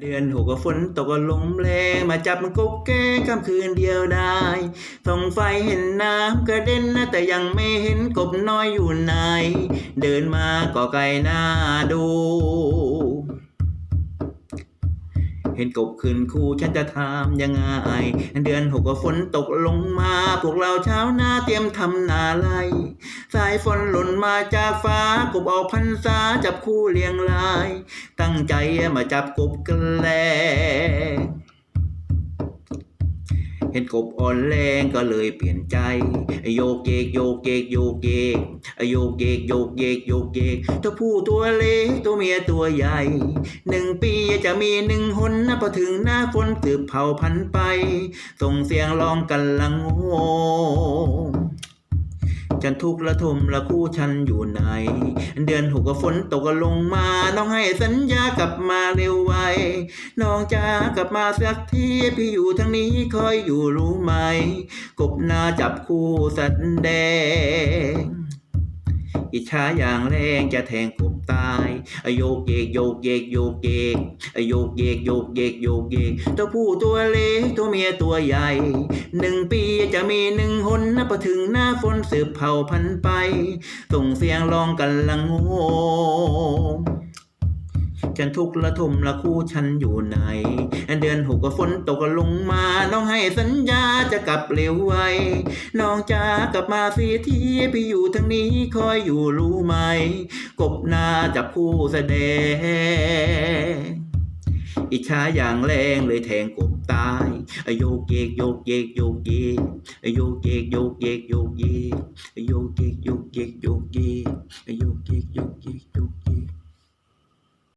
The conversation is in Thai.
เดือนหกก็ฝนตกก็ลมแรงมาจับมันกบแก้ค่ำคืนเดียวได้ส่องไฟเห็นน้ำกระเด็นนะแต่ยังไม่เห็นกบน้อยอยู่ไหน เดินมาก็ไกลหน้าดู เห็นกบขึ้นคู่ฉันจะทำยังไง เดือนหกก็ฝนตกลงมา พวกเราเช้าหน้าเตรียมทำนาไร สายฝนหล่นมาจากฟ้ากบออกพันษาจับคู่เลี้ยงลาย ตั้งใจมาจับกบกันแล เห็นกบอ่อนแรงก็เลยเปลี่ยนใจ โยกเยกโยกเยกโยกเยกโยกเยกโยกเยกโยกเยกตัวผู้ตัวเล็กตัวเมียตัวใหญ่หนึ่งปีจะมีหนึ่งหนนะพอถึงหน้าฝนสืบเผ่าพันธุ์ไป ส่งเสียงร้องกันละงง ฉันทุกข์ละทมละคู่ฉันอยู่ไหน เดือนหกก็ฝนตกก็ลงมา น้องให้สัญญากลับมาเร็วไว น้องจ้ากลับมาสักทีพี่อยู่ทางนี้คอยอยู่รู้ไหม กบหน้าจับคู่สัตว์แดง อิจฉาอย่างแรงจะแทงกบตายโยกเยกโยกเยกโยกเยกโยกเยกโยกเยกโยกเยกตัวผู้ตัวเล็กตัวเมียตัวใหญ่หนึ่งปีจะมีหนึ่งหนนับถึงหน้าฝนสืบเผ่าพันไป ส่งเสียงร้องกันละงง ฉันทุกข์ละทมละคู่ฉันอยู่ไหน เดือนหกก็ฝนตกก็ลงมาน้องให้สัญญาจะกลับเร็วไวน้องจ๋ากลับมาสิทีพี่อยู่ทางนี้คอยอยู่รู้ไหม กบหน้าจับคู่แสดงอิจฉาอย่างแรงเลยแทงกบตายโยกเยกโยกเยกโยกเยกโยกเยกโยกเยกโยกเยกโยกเยกโยกเยกโยกเยกโยกเยกโยกเยกโยกเยก